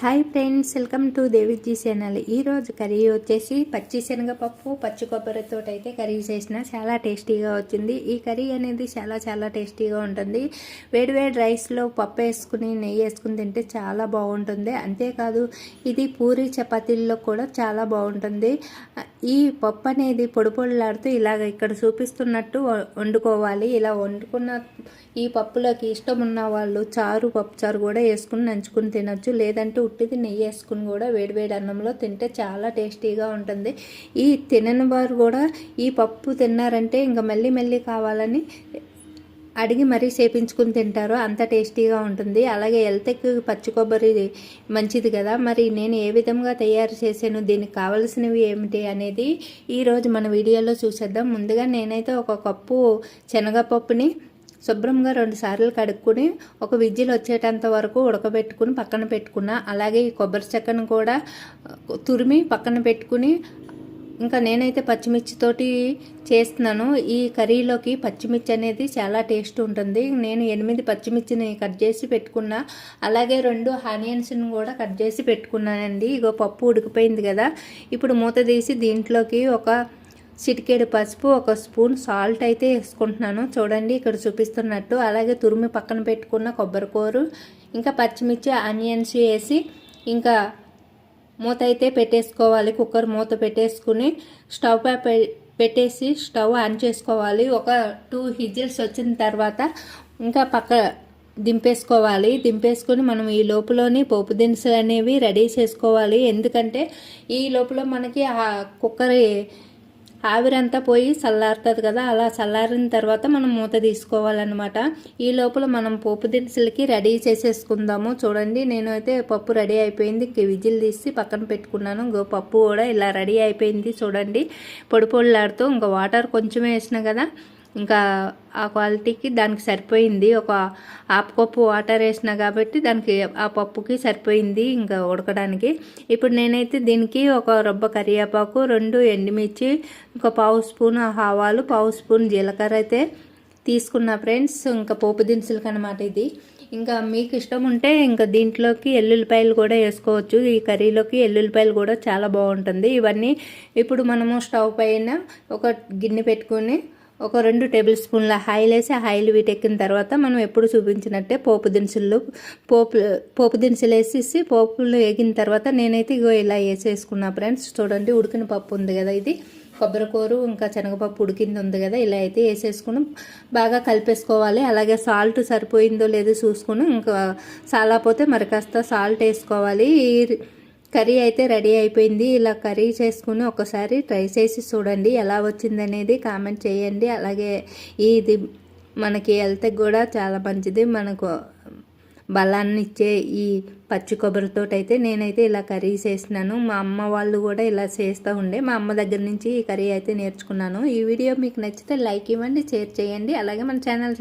Hi friends welcome to Deviji channel ఈరోజు curry వచ్చేసి పచ్చి శనగపప్పు పచ్చి కొబ్బరితో అయితే కర్రీ చేసిన చాలా టేస్టీగా వచ్చింది. ఈ కర్రీ అనేది చాలా చాలా టేస్టీగా ఉంటుంది. వేడివేడి రైస్లో పప్పు వేసుకుని నెయ్యి వేసుకుని తింటే చాలా బాగుంటుంది. అంతేకాదు ఇది పూరి చపాతీల్లో కూడా చాలా బాగుంటుంది. ఈ పప్పు అనేది పొడి పొడిలాడుతూ ఇలాగ ఇక్కడ చూపిస్తున్నట్టు వండుకోవాలి. ఇలా వండుకున్న ఈ పప్పులోకి ఇష్టం ఉన్న వాళ్ళు చారు పప్పు చారు కూడా వేసుకుని నంచుకుని తినొచ్చు. లేదంటే ఉట్టిది నెయ్యి వేసుకుని కూడా వేడివేడి అన్నంలో తింటే చాలా టేస్టీగా ఉంటుంది. ఈ తినని వారు కూడా ఈ పప్పు తిన్నారంటే ఇంకా మళ్ళీ మళ్ళీ కావాలని అడిగి మరీ చేపించుకుని తింటారు. అంత టేస్టీగా ఉంటుంది. అలాగే హెల్త్కి పచ్చి కొబ్బరి మంచిది కదా. మరి నేను ఏ విధంగా తయారు చేశాను దీనికి కావలసినవి ఏమిటి అనేది ఈరోజు మన వీడియోలో చూసేద్దాం. ముందుగా నేనైతే ఒక కప్పు శనగపప్పుని శుభ్రంగా రెండు సార్లు కడుక్కుని ఒక విజిల్ వచ్చేటంత వరకు ఉడకబెట్టుకుని పక్కన పెట్టుకున్నా. అలాగే ఈ కొబ్బరి చెక్కను కూడా తురిమి పక్కన పెట్టుకుని ఇంకా నేనైతే పచ్చిమిర్చితోటి చేస్తున్నాను. ఈ కర్రీలోకి పచ్చిమిర్చి అనేది చాలా టేస్ట్ ఉంటుంది. నేను ఎనిమిది పచ్చిమిర్చిని కట్ చేసి పెట్టుకున్నా. అలాగే రెండు ఆనియన్స్ని కూడా కట్ చేసి పెట్టుకున్నానండి. ఇగో పప్పు ఉడికిపోయింది కదా. ఇప్పుడు మూత తీసి దీంట్లోకి ఒక చిటికేడు పసుపు ఒక స్పూన్ సాల్ట్ అయితే వేసుకుంటున్నాను. చూడండి ఇక్కడ చూపిస్తున్నట్టు. అలాగే తురిమి పక్కన పెట్టుకున్న కొబ్బరికూరు ఇంకా పచ్చిమిర్చి ఆనియన్స్ వేసి ఇంకా మూత అయితే పెట్టేసుకోవాలి. కుక్కర్ మూత పెట్టేసుకుని స్టవ్ పై పె- పెట్టేసి స్టవ్ ఆన్ చేసుకోవాలి. ఒక టూ హిజిల్స్ వచ్చిన తర్వాత ఇంకా పక్క దింపేసుకోవాలి. దింపేసుకొని మనం ఈ లోపలని పోపు దినుసులు అనేవి రెడీ చేసుకోవాలి. ఎందుకంటే ఈ లోపల మనకి ఆ కుక్కర్ ఆవిరంతా పోయి చల్లారుతుంది కదా అలా చల్లారిన తర్వాత మనం మూత తీసుకోవాలన్నమాట. ఈ లోపల మనం పోపు దినుసులకి రెడీ చేసేసుకుందాము. చూడండి నేను అయితే పప్పు రెడీ అయిపోయింది. విజిల్ తీసి పక్కన పెట్టుకున్నాను. ఇంకో పప్పు కూడా ఇలా రెడీ అయిపోయింది చూడండి. పొడి పొడిలాడుతూ ఇంకా వాటర్ కొంచెం వేసిన కదా ఇంకా ఆ క్వాలిటీకి దానికి సరిపోయింది. ఒక హాఫ్ కప్పు వాటర్ వేసిన కాబట్టి దానికి ఆ పప్పుకి సరిపోయింది ఇంకా ఉడకడానికి. ఇప్పుడు నేనైతే దీనికి ఒక రొబ్బ కరివేపాకు రెండు ఎండుమిర్చి ఒక పావు స్పూన్ ఆవాలు పావు స్పూన్ జీలకర్ర అయితే తీసుకున్న ఫ్రెండ్స్. ఇంకా పోపు దినుసులకు అనమాట ఇది. ఇంకా మీకు ఇష్టం ఉంటే ఇంకా దీంట్లోకి ఎల్లుల్లిపాయలు కూడా వేసుకోవచ్చు. ఈ కర్రీలోకి ఎల్లుల్లిపాయలు కూడా చాలా బాగుంటుంది. ఇవన్నీ ఇప్పుడు మనము స్టవ్ పైన ఒక గిన్నె పెట్టుకొని ఒక రెండు టేబుల్ స్పూన్ల ఆయిల్ వేసి ఆ ఆయిల్ వీటెక్కిన తర్వాత మనం ఎప్పుడు చూపించినట్టే పోపు దినుసులు పోపు పోపు దినుసులు వేసేసి పోపులు వేగిన తర్వాత నేనైతే ఇగో ఇలా వేసేసుకున్నా ఫ్రెండ్స్. చూడండి ఉడికిన పప్పు ఉంది కదా ఇది. కొబ్బరికూరు ఇంకా శనగపప్పు ఉడికింది ఉంది కదా ఇలా అయితే వేసేసుకుని బాగా కలిపేసుకోవాలి. అలాగే సాల్ట్ సరిపోయిందో లేదో చూసుకుని ఇంకా చాలాపోతే మరి కాస్త సాల్ట్ వేసుకోవాలి. కర్రీ అయితే రెడీ అయిపోయింది. ఇలా కర్రీ చేసుకుని ఒకసారి ట్రై చేసి చూడండి ఎలా వచ్చిందనేది కామెంట్ చేయండి. అలాగే ఇది మనకి హెల్త్కి కూడా చాలా మంచిది. మనకు బలాన్ని ఇచ్చే ఈ పచ్చి కొబ్బరితో అయితే నేనైతే ఇలా కర్రీ చేసినాను. మా అమ్మ వాళ్ళు కూడా ఇలా చేస్తూ ఉండే. మా అమ్మ దగ్గర నుంచి ఈ కర్రీ అయితే నేర్చుకున్నాను. ఈ వీడియో మీకు నచ్చితే లైక్ ఇవ్వండి షేర్ చేయండి. అలాగే మన ఛానల్